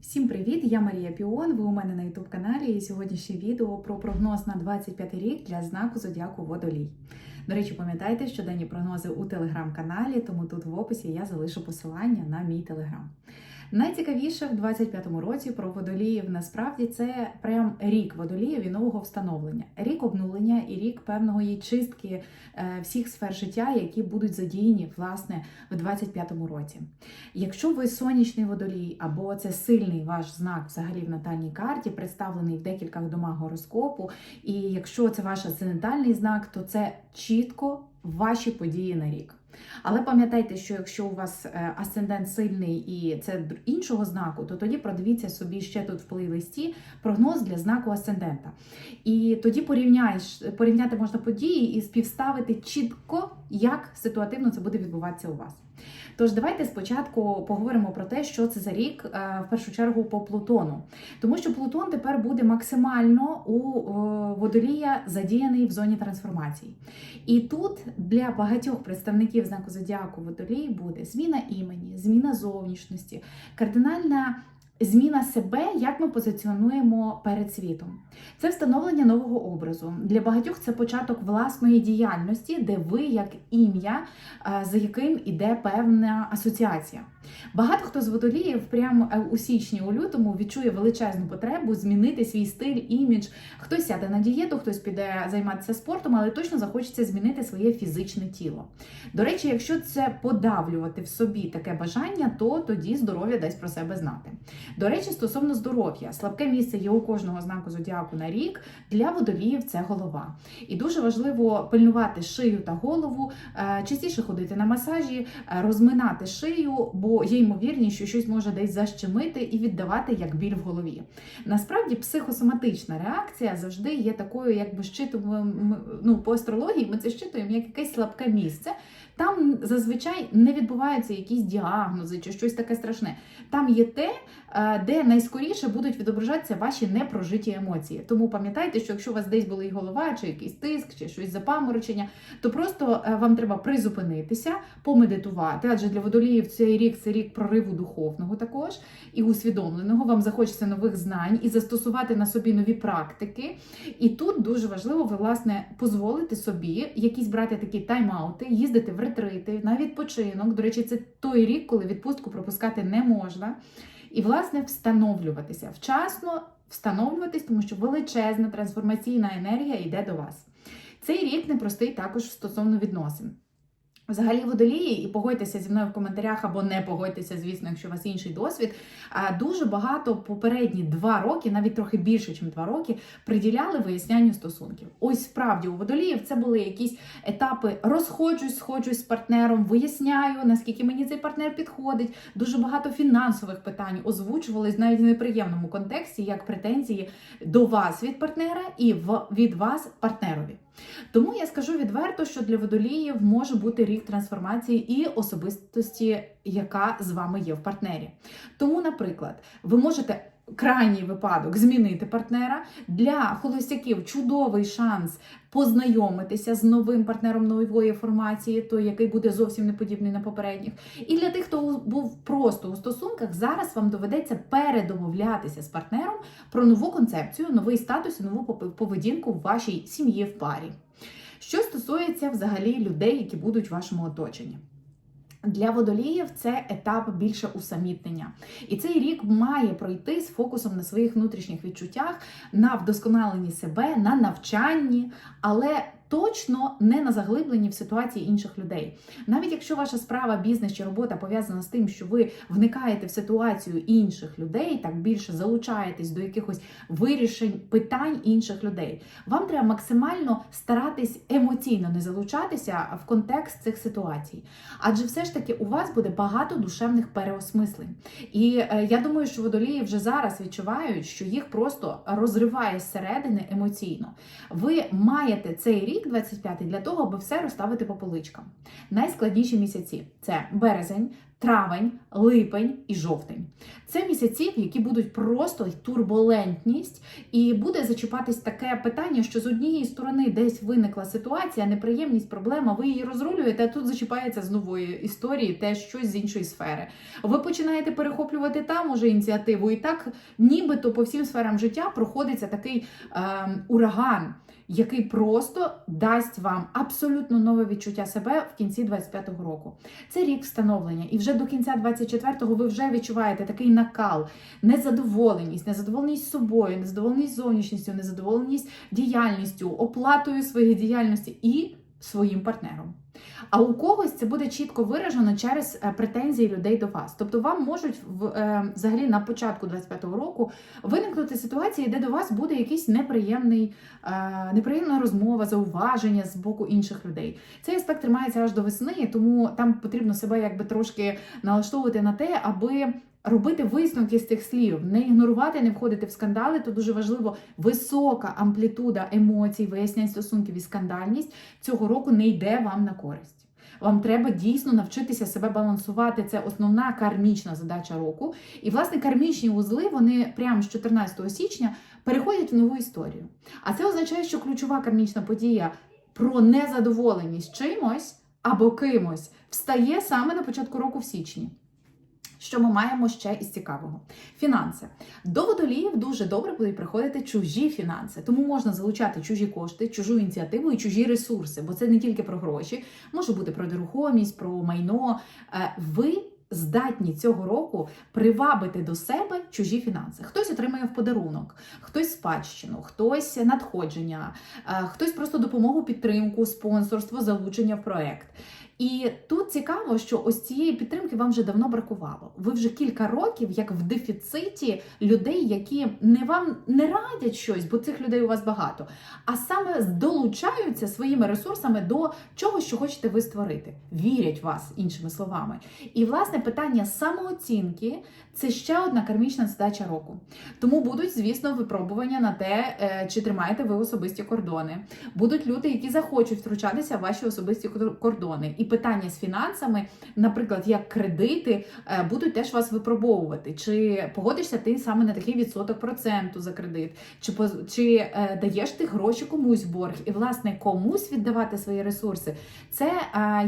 Всім привіт! Я Марія Піон. Ви у мене на youtube каналі і сьогоднішнє відео про прогноз на 25 рік для знаку Зодіаку Водолій. До речі, пам'ятайте, що денні прогнози у телеграм-каналі, тому тут в описі я залишу посилання на мій телеграм. Найцікавіше в 25-му році про водоліїв насправді це прям рік водоліїв і нового встановлення, рік обнулення і рік певної чистки е, всіх сфер життя, які будуть задіяні власне в 25-му році. Якщо ви сонячний водолій або це сильний ваш знак взагалі в натальній карті, представлений в декількох домах гороскопу, і якщо це ваш асцендентальний знак, то це чітко ваші події на рік. Але пам'ятайте, що якщо у вас е, асцендент сильний і це іншого знаку, то тоді продивіться собі ще тут в плейлисті прогноз для знаку асцендента. І тоді порівняєш, порівняти можна події і співставити чітко, як ситуативно це буде відбуватися у вас. Тож давайте спочатку поговоримо про те, що це за рік, е, в першу чергу по Плутону. Тому що Плутон тепер буде максимально у е, водолія задіяний в зоні трансформації. І тут для багатьох представників знаку зодіаку водолій буде зміна імені, зміна зовнішності, кардинальна. Зміна себе, як ми позиціонуємо перед світом. Це встановлення нового образу. Для багатьох це початок власної діяльності, де ви як ім'я, е, за яким іде певна асоціація. Багато хто з водоліїв прямо е, у січні, у лютому відчує величезну потребу змінити свій стиль, імідж. Хтось сяде на дієту, хтось піде займатися спортом, але точно захочеться змінити своє фізичне тіло. До речі, якщо це подавлювати в собі таке бажання, то тоді здоров'я дасть про себе знати. До речі, стосовно здоров'я, слабке місце є у кожного знаку зодіаку на рік. Для водоліїв це голова. І дуже важливо пильнувати шию та голову, е, частіше ходити на масажі, е, розминати шию, бо є ймовірність, що щось може десь защемити і віддавати як біль в голові. Насправді, психосоматична реакція завжди є такою, якби щитуємо ну, по астрології, ми це щитуємо як якесь слабке місце. Там зазвичай не відбуваються якісь діагнози чи щось таке страшне. Там є те, е, де найскоріше будуть відображатися ваші непрожиті емоції. Тому пам'ятайте, що якщо у вас десь болить голова, чи якийсь тиск, чи щось запаморочення, то просто е, вам треба призупинитися, помедитувати. Адже для водоліїв цей рік це рік прориву духовного також і усвідомленого. Вам захочеться нових знань і застосувати на собі нові практики. І тут дуже важливо, ви власне дозволити собі якісь брати такі тайм-аути, їздити в ретрити, на відпочинок. До речі, це той рік, коли відпустку пропускати не можна. І, власне, встановлюватися вчасно встановлюватись, тому що величезна трансформаційна енергія йде до вас. Цей рік непростий також стосовно відносин. Взагалі, водолії, і погодьтеся зі мною в коментарях або не погодьтеся, звісно, якщо у вас інший досвід. Дуже багато попередні два роки, навіть трохи більше, ніж два роки, приділяли вияснянню стосунків. Ось справді у водоліїв це були якісь етапи розходжусь, сходжусь з партнером, виясняю, наскільки мені цей партнер підходить. Дуже багато фінансових питань озвучувались навіть в неприємному контексті, як претензії до вас від партнера і від вас партнерові. Тому я скажу відверто, що для водоліїв може бути рік трансформації і особистості, яка з вами є в партнері. Тому, наприклад, ви можете. Крайній випадок змінити партнера для холостяків чудовий шанс познайомитися з новим партнером нової формації, той, який буде зовсім не подібний на попередніх. І для тих, хто був просто у стосунках, зараз вам доведеться передомовлятися з партнером про нову концепцію, новий статус і нову поведінку в вашій сім'ї в парі. Що стосується взагалі людей, які будуть в вашому оточенні. Для водоліїв це етап більше усамітнення. І цей рік має пройти з фокусом на своїх внутрішніх відчуттях, на вдосконаленні себе, на навчанні, але точно не на заглибленні в ситуації інших людей. Навіть якщо ваша справа, бізнес чи робота пов'язана з тим, що ви вникаєте в ситуацію інших людей, так більше залучаєтесь до якихось вирішень питань інших людей. Вам треба максимально старатись емоційно не залучатися в контекст цих ситуацій. Адже все ж таки у вас буде багато душевних переосмислень. І е, я думаю, що водолії вже зараз відчувають, що їх просто розриває зсередини емоційно. Ви маєте цей рік рік, 25-й, для того, аби все розставити по поличкам. Найскладніші місяці це березень, травень, липень і жовтень. Це місяці, які будуть просто турбулентність, і буде зачіпатись таке питання, що з однієї сторони десь виникла ситуація, неприємність, проблема, ви її розрулюєте, а тут зачіпається з нової історії, теж щось з іншої сфери. Ви починаєте перехоплювати там уже ініціативу, і так нібито по всім сферам життя проходиться такий е, ураган. Який просто дасть вам абсолютно нове відчуття себе в кінці 25-го року. Це рік встановлення, і вже до кінця 24-го ви вже відчуваєте такий накал, незадоволеність, незадоволеність собою, незадоволеність зовнішністю, незадоволеність діяльністю, оплатою своєї діяльності і своїм партнером. А у когось це буде чітко виражено через е, претензії людей до вас. Тобто вам можуть е, взагалі на початку 25-го року виникнути ситуації, де до вас буде якийсь неприємний, е, неприємна розмова, зауваження з боку інших людей. Цей аспект тримається аж до весни, тому там потрібно себе якби трошки налаштовувати на те, аби. Робити висновки з цих слів, не ігнорувати, не входити в скандали, то дуже важливо висока амплітуда емоцій, вияснянь стосунків і скандальність цього року не йде вам на користь. Вам треба дійсно навчитися себе балансувати. Це основна кармічна задача року. І, власне, кармічні вузли вони прямо з 14 січня переходять в нову історію. А це означає, що ключова кармічна подія про незадоволеність чимось або кимось встає саме на початку року в січні. Що ми маємо ще із цікавого? Фінанси. До водоліїв дуже добре будуть приходити чужі фінанси, тому можна залучати чужі кошти, чужу ініціативу і чужі ресурси, бо це не тільки про гроші, може бути про нерухомість, про майно. Е, ви здатні цього року привабити до себе чужі фінанси. Хтось отримає в подарунок, хтось спадщину, хтось надходження, е, хтось просто допомогу, підтримку, спонсорство, залучення в проект. І тут цікаво, що ось цієї підтримки вам вже давно бракувало. Ви вже кілька років, як в дефіциті людей, які не вам не радять щось, бо цих людей у вас багато, а саме долучаються своїми ресурсами до чого, що хочете ви створити. Вірять вас, іншими словами. І власне питання самооцінки це ще одна кармічна задача року. Тому будуть, звісно, випробування на те, е, чи тримаєте ви особисті кордони. Будуть люди, які захочуть втручатися в ваші особисті кордони. І питання з фінансами, наприклад, як кредити, е, будуть теж вас випробовувати. Чи погодишся ти саме на такий відсоток проценту за кредит, чи чи е, даєш ти гроші комусь в борг, і власне комусь віддавати свої ресурси. Це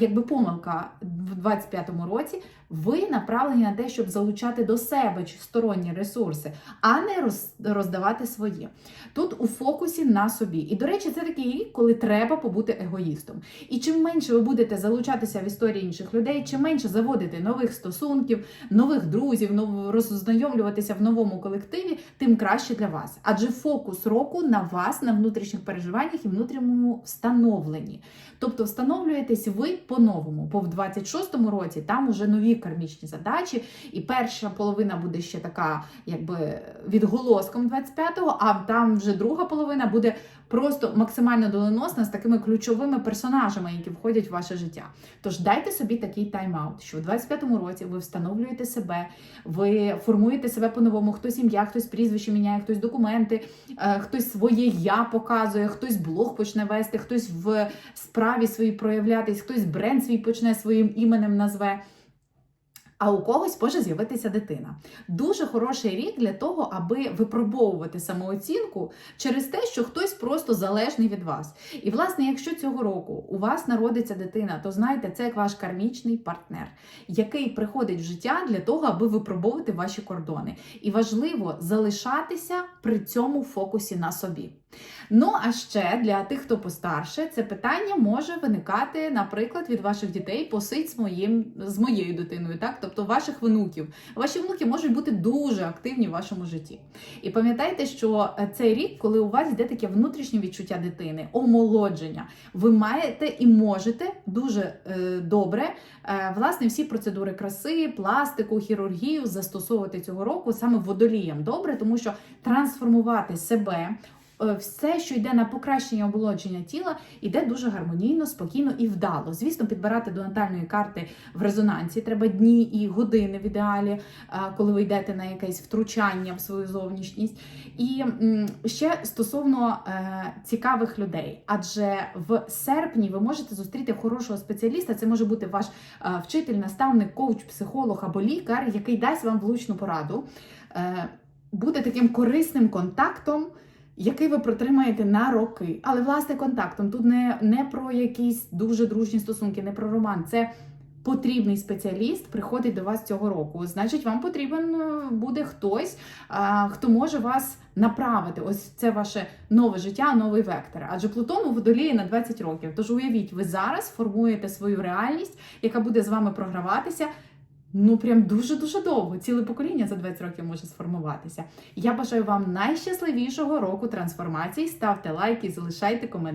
якби помилка в 25-му році. Ви направлені на те, щоб залучати до себе сторонні ресурси, а не роздавати свої. Тут у фокусі на собі. І, до речі, це такий рік, коли треба побути егоїстом. І чим менше ви будете залучатися в історії інших людей, чим менше заводити нових стосунків, нових друзів, роззнайомлюватися в новому колективі, тим краще для вас. Адже фокус року на вас, на внутрішніх переживаннях і внутрішньому встановленні. Тобто встановлюєтесь ви по-новому, бо в 26-му році там уже нові кармічні задачі, і перша половина буде ще така, якби відголоском 25-го, а там вже друга половина буде просто максимально доленосна з такими ключовими персонажами, які входять в ваше життя. Тож дайте собі такий тайм-аут, що в 25-му році ви встановлюєте себе, ви формуєте себе по-новому, хтось ім'я, хтось прізвище міняє, хтось документи, е, хтось своє я показує, хтось блог почне вести, хтось в справі свої проявлятись, хтось бренд свій почне своїм іменем назве а у когось може з'явитися дитина. Дуже хороший рік для того, аби випробовувати самооцінку через те, що хтось просто залежний від вас. І, власне, якщо цього року у вас народиться дитина, то знайте, це як ваш кармічний партнер, який приходить в життя для того, аби випробовувати ваші кордони. І важливо залишатися при цьому фокусі на собі. Ну, а ще для тих, хто постарше, це питання може виникати, наприклад, від ваших дітей посить з моїм з моєю дитиною, так? Тобто ваших внуків. Ваші внуки можуть бути дуже активні в вашому житті. І пам'ятайте, що е, цей рік, коли у вас йде таке внутрішнє відчуття дитини, омолодження, ви маєте і можете дуже е, добре е, власне всі процедури краси, пластику, хірургію застосовувати цього року саме водолієм. Добре, тому що трансформувати себе все, що йде на покращення оболодження тіла, йде дуже гармонійно, спокійно і вдало. Звісно, підбирати до натальної карти в резонансі треба дні і години в ідеалі, е, коли ви йдете на якесь втручання в свою зовнішність. І ще стосовно е, цікавих людей, адже в серпні ви можете зустріти хорошого спеціаліста. Це може бути ваш е, вчитель, наставник, коуч, психолог або лікар, який дасть вам влучну пораду. Е, буде таким корисним контактом, який ви протримаєте на роки. Але власне контактом тут не, не про якісь дуже дружні стосунки, не про роман. Це потрібний спеціаліст приходить до вас цього року. Значить, вам потрібен е, буде хтось, а, хто може вас направити. Ось це ваше нове життя, новий вектор. Адже Плутон у водолії на 20 років. Тож уявіть, ви зараз формуєте свою реальність, яка буде з вами програватися. Ну, прям дуже-дуже довго. Ціле покоління за 20 років може сформуватися. Я бажаю вам найщасливішого року трансформації. Ставте лайки, залишайте коментарі.